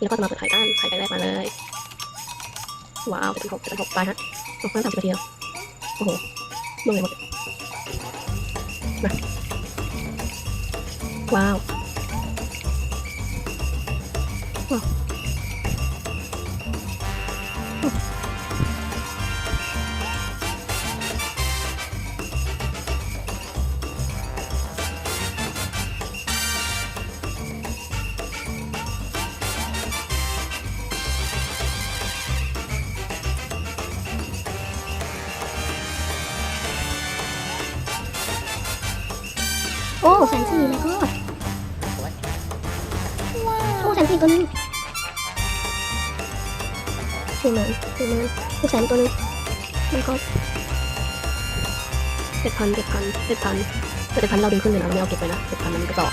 แล้วก็จะมาเปิดขายด้านขายไปแรกมาเลย ว้าวเป็นหกเป็นหกไปฮะตกข้างสามสิบนาทีแล้วโอ้โหมึงเลยหมดมาว้าวว้าว โอ้แสนสี่แล้วก็โอ้แสนสี่ตัวนึงสี่หมื่นสี่หมื่นหกแสนตัวนึงแล้วก็เจ็ดพันเจ็ดพันเจ็ดพันเจ็ดพันเราดึงขึ้นเลยนะเราไม่เอาเก็บไปนะเจ็ดพันมันกระจอก